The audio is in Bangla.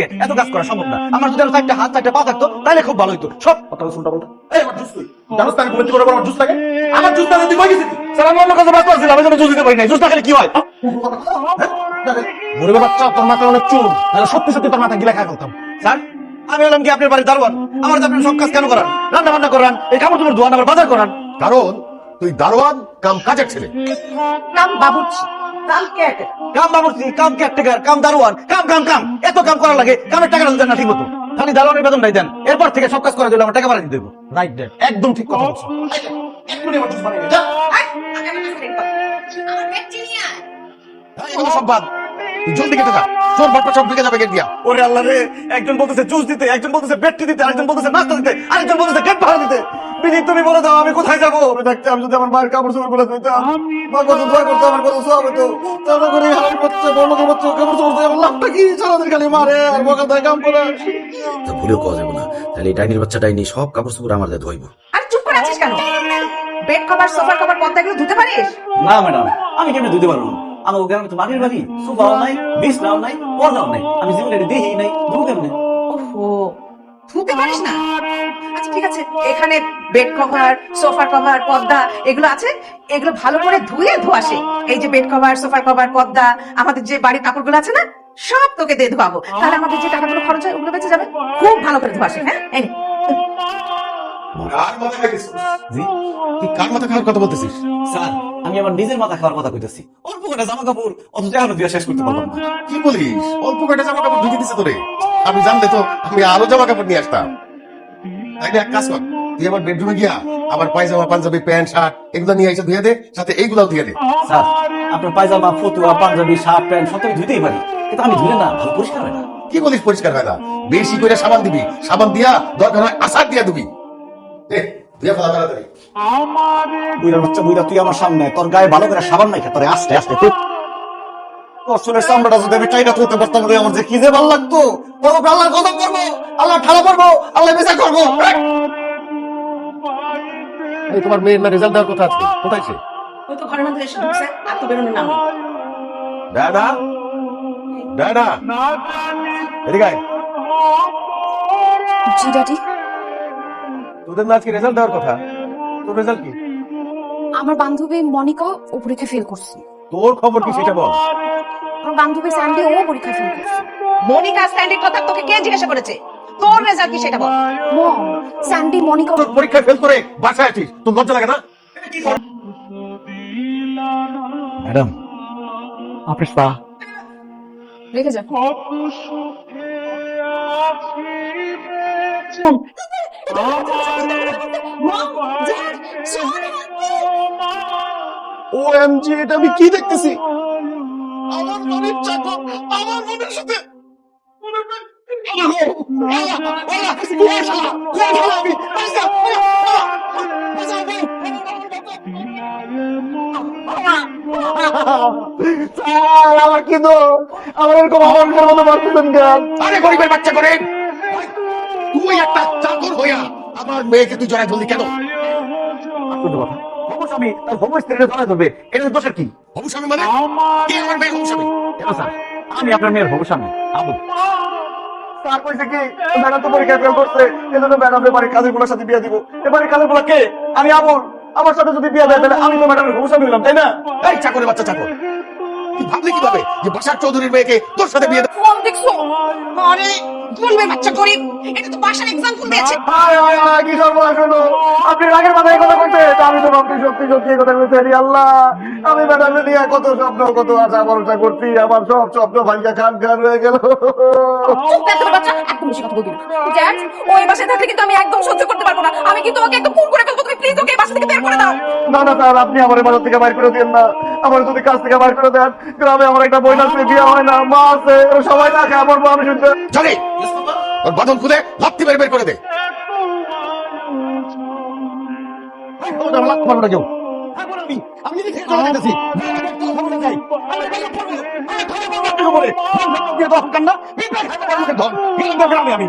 এত কাজ করা সম্ভব না। আমার যদি চারটা হাত, চারটা পা থাকতো, তাহলে খুব ভালো সব কথা বলতো আমি হয়? কি আপনার বাড়ির দারোয়ান? আমার রান্না বান্না করান? এই করান। কারণ, তুই দারোয়ান, কাম কাজের ছেলে। কাম বাবুর্চি। কাম বাবুর্চি কাম কেয়ারটেকার কাম দারোয়ান কাম কাম কাম এত কাম করা লাগে কামের টাকা দেন না ঠিক মতো খালি দারোয়ানের বেতনটাই দেন এরপর থেকে সব কাজ করার জন্য আমার টাকা বাড়ি দেবো রাইট একদম ঠিক কথা বলছো সব বাদ জলদি কেটে যা চোর বাটপা সব ঢুকে যাবে গেট দিয়া। ওরে আল্লাহ রে একজন বলতেছে জুস দিতে একজন বলতেছে দিতে আরেকজন বলতেছে নাস্তা দিতে আরেকজন বলতেছে গেট ভাড়া দিতে। বিজি তুমি বলে দাও আমি কোথায় যাব? আমি থাকতে আমি যদি আমার মায়ের কাপড় চোপড় মা কত দোয়া করতো আমার কত সব হতো তারপর করে করছে বড় লোকের বাচ্চা কাপড় চোপড় আমার লাভটা কি? সারাদিন খালি মারে আর বকা দেয় কাম করে। তা ভুলেও কওয়া যাবে না। তাহলে এই ডাইনির বাচ্চা ডাইনি সব কাপড় চোপড় আমার দিয়ে ধোইব আর চুপ করে আছিস কেন? বেড কভার সোফা কভার ধুতে পারিস? না ম্যাডাম আমি কেমনে দিতে পারব? না আমার গ্রামে তো মাটির বাড়ি। সোফাও নাই বিষ বিছনাও নাই পর্দাও নাই। আমি জীবনে দেখি নাই ওহো ধুতে পারিস না? আচ্ছা ঠিক আছে এখানে বেড কভার সোফা কভার পর্দা এগুলো আছে? এগুলো ভালো করে ধুয়ে ধোয়াশে। এই যে বেড কভার সোফা কভার পর্দা আমাদের যে বাড়ির কাপড়গুলো আছে না সব তোকে দিয়ে ধোয়াবো। তাহলে আমাদের যে টাকাগুলো খরচ হয় ওগুলো বেঁচে যাবে। খুব ভালো করে ধোয়াশে হ্যাঁ। কার মাথা খাইছিস তুই কার মাথা খাওয়ার কথা বলতেছিস? স্যার আমি আমার নিজের মাথা খাওয়ার কথা কইতেছি। অল্প কটা জামা কাপড় এখনও বিয়ে শেষ করতে পারলাম না। কি বলিস? অল্প কয়টা জামা কাপড় ঢুকে দিছে তোরে? আমি জানলে তো আমি আরও জামা কাপড় নিয়ে আসতাম। তাইলে এক কাজ কর তুই আমার বেডরুমে গিয়া আমার পায়জামা পাঞ্জাবি প্যান্ট শার্ট এগুলো নিয়ে এসে ধুয়ে দে সাথে এইগুলাও ধুয়ে দে। স্যার আপনার পায়জামা ফতুয়া পাঞ্জাবি শার্ট প্যান্ট সব আমি ধুইতেই পারি। কিন্তু আমি ধুলে না ভালো পরিষ্কার হয় না। কি বলিস পরিষ্কার হয় না? বেশি করে সাবান দিবি। সাবান দিয়া দরকার হয় আসার দিয়া দিবি। তুই আমার সামনে তোর গায়ে ভালো করে সাবান নাই তোরে আস্তে আস্তে তুই তোর চুলের চামড়াটা যদি আমি টাইটা তুলতে পারতাম রে আমার যে কি যে ভালো লাগতো। তোর উপরে আল্লাহর কদম করব আল্লাহ ঠাড়া করব আল্লাহ বেচা করব। এই তোমার মেয়ের না রেজাল্ট দেওয়ার কথা আছে কোথায় সে? ওই তো ঘরের মধ্যে এসে ঢুকছে আর তো বেরোনোর নাম দাদা? দাদা? এদিকে জি ড্যাডি তোদের না আজকে রেজাল্ট দেওয়ার কথা? তোর রেজাল্ট কি? আমার বান্ধবী মনিকা ও পরীক্ষা ফেল করছে। তোর খবর কি সেটা বল? আমার বান্ধবী স্যান্ডি ও পরীক্ষা ফেল করছে। মনিকা স্ট্যান্ডের কথা তোকে কে জিজ্ঞাসা করেছে? তোর রেজাল্ট কি সেটা বল? মম স্যান্ডি মনিকা তোর পরীক্ষা ফেল করে বাসায় আছিস। তোর লজ্জা লাগে না? ম্যাডাম আপনি পা রেখে যা ও এটা আমি কি দেখতেছি? আমার মনের চাকর আমার মনের সাথে। আমার কি দোষ? আমার এরকম আমার মতো কেন? আরে গরিবের বাচ্চা করে। তুই একটা হইয়া আমার মেয়েকে তুই জড়াই ধরলি কেন? আশ্চর্য কথা হবু স্বামী তার হবু স্ত্রীকে জড়ায় ধরবে। এটা দোষের কি? হবু স্বামী মানে কে আমার মেয়ে হবু স্বামী আমি আপনার মেয়ের হবু স্বামী আবু। তার কইছে কি? ম্যাডাম তো পরীক্ষা ফেল করছে। এজন্য ম্যাডামের বাড়ির কাজেরগুলোর সাথে বিয়ে দিব। এবারে কাজেরগুলো কে? আমি আবুল আমার সাথে যদি বিয়ে দেয় তাহলে আমি তো ম্যাডামের হবু স্বামী হলাম তাই না? এই চাকরের বাচ্চা চাকর। তুই ভাবলি কীভাবে যে বাসার চৌধুরীর মেয়েকে তোর সাথে বিয়ে ফোন দেখছ? আরে বলবে বাচ্চা গরিব এটা তো বাসার এক্সাম্পল দিয়েছে হায় হায় হায় কি সর্বনাশ হলো আপনি রাগের মাথায় কথা কইতে আমি তো ভাবছি সত্যি সত্যি কথা কইতে আরে আল্লাহ। আমি ম্যাডামে নিয়ে কত স্বপ্ন কত আশা ভরসা করছি। আমার সব স্বপ্ন ভাঙ্গা খান খান হয়ে গেল। চুপ থাকতে বাচ্চা একদম বেশি কথা বলবি না। ওই বাসায় থাকলে কিন্তু আমি একদম সহ্য করতে পারব না। আমি কিন্তু ওকে একদম ফোন করে ফেলব। তুমি প্লিজ ওকে বাসা থেকে বের করে দাও। না না স্যার আপনি আমার বাজার থেকে বাইর করে দিন না। আমার যদি কাজ থেকে বাইর করে দেন গ্রামে আমার একটা বই আছে বিয়ে হয় না মা আছে সবাই না খায় আমার আমি শুনতে চলে ওর বাদন খুলে লাত্তি বের বের করে দে আমি আমি